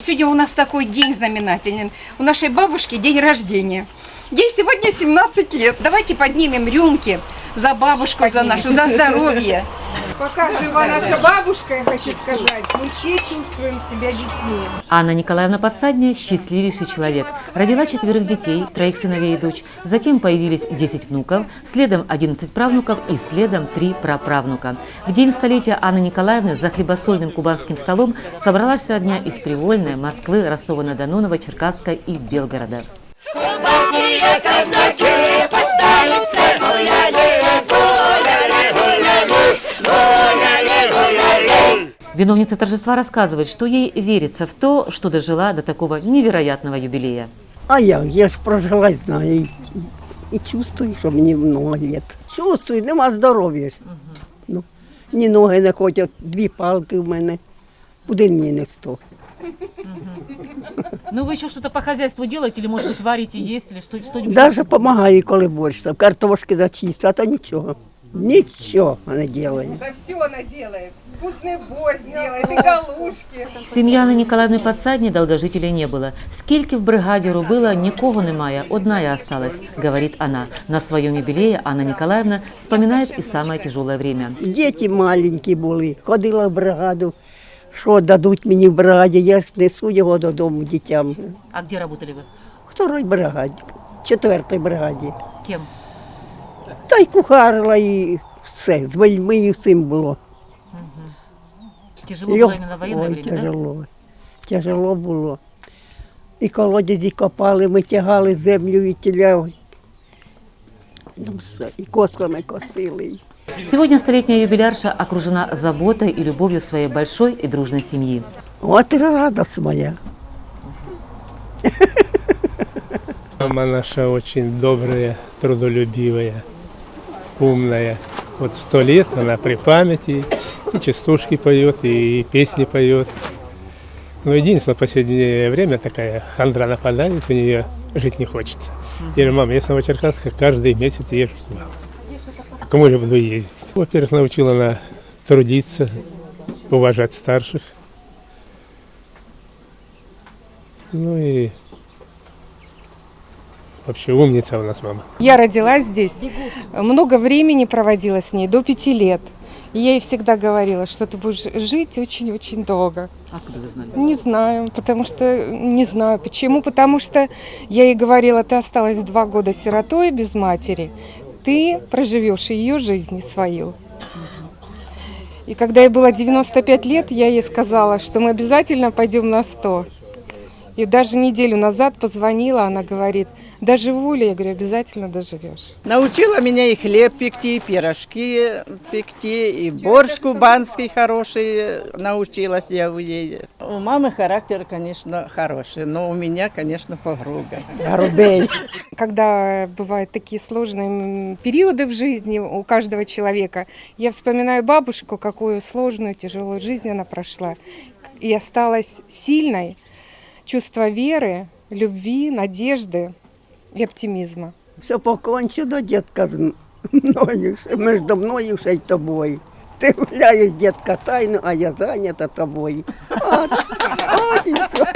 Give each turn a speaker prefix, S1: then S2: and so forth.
S1: Сегодня у нас такой день знаменательный. У нашей бабушки день рождения. Ей сегодня 17 лет. Давайте поднимем рюмки за бабушку, за нашу, за здоровье.
S2: Пока жива наша бабушка, я хочу сказать, мы все чувствуем себя детьми.
S3: Анна Николаевна Подсадня – счастливейший человек. Родила четверых детей, троих сыновей и дочь. Затем появились 10 внуков, следом 11 правнуков и следом 3 праправнука. В день столетия Анны Николаевны за хлебосольным кубанским столом собралась родня из Привольной, Москвы, Ростова-на-Дону, Новочеркасска и Белгорода. Виновница торжества рассказывает, что ей верится в то, что дожила до такого невероятного юбилея.
S4: А я, я ж прожила, знаю, і, і, і чувствую, що мені много лет. Чувствую, нема здоров'я ж. Ну, ні ноги не ходять, дві палки в мене. Куди мені не сто.
S3: Ну вы еще что-то по хозяйству делаете или, может быть, варите, есть или что- что-нибудь?
S4: Навіть допомагаю, коли борщ, там, картошки дочистити, а то нічого. Нічого не делаю.
S2: Да все она делает. Вкусный борщ делает, и галушки.
S3: В сім'ї Анни Ніколаївни Подсадні долгожителей не було. Скільки в бригаді робила, нікого немає, одна я осталась, говорит она. На своем юбилее Анна Николаевна вспоминает и самое тяжелое время.
S4: Діти маленькі були, ходила в бригаду. Що дадуть мені в бригаді, я ж несу його додому дітям.
S3: А где работали вы?
S4: Второй бригаді, четвертій бригаді.
S3: Кем?
S4: Та й кухарила і все, з вельми і всім було.
S3: Тяжело
S4: Йо,
S3: было именно в военное
S4: Ой,
S3: время, да?
S4: тяжело. Тяжело було. І колодязі копали, ми тягали землю і тіля. Ну, все, і кослами косили.
S3: Сегодня столетняя юбилярша окружена заботой и любовью своей большой и дружной семьи.
S4: От і радость моя.
S5: Мама наша очень добрая, трудолюбивая, умная. Вот в сто лет она при памяти и частушки поет, и песни поет. Но единственное, в последнее время такая хандра нападает, у нее жить не хочется. Я говорю, мама, я с Новочеркасска каждый месяц езжу к вам. А кому же буду ездить? Во-первых, научила она трудиться, уважать старших. Ну и вообще умница у нас мама.
S2: Я родилась здесь, много времени проводила с ней, до пяти лет. И я ей всегда говорила, что ты будешь жить очень-очень долго.
S3: Откуда вы знали?
S2: Не знаю, потому что... Не знаю почему. Потому что я ей говорила, ты осталась два года сиротой без матери. Ты проживешь ее жизнь свою. И когда ей было 95 лет, я ей сказала, что мы обязательно пойдем на 100. И даже неделю назад позвонила, она говорит, доживу ли? Я говорю, обязательно доживешь.
S6: Научила меня и хлеб пекти, и пирожки пекти, и борщ кубанский хороший научилась я у ней. У мамы характер, конечно, хороший, но у меня, конечно, погруга. Грубей.
S2: Когда бывают такие сложные периоды в жизни у каждого человека, я вспоминаю бабушку, какую сложную, тяжелую жизнь она прошла. И осталась сильной, чувство веры, любви, надежды и оптимизма.
S4: Все покончу до дітка з мною, ще між мною ще й тобою. Ти гуляєш, дітка, тайно, а я зайнята тобою. От, от і все.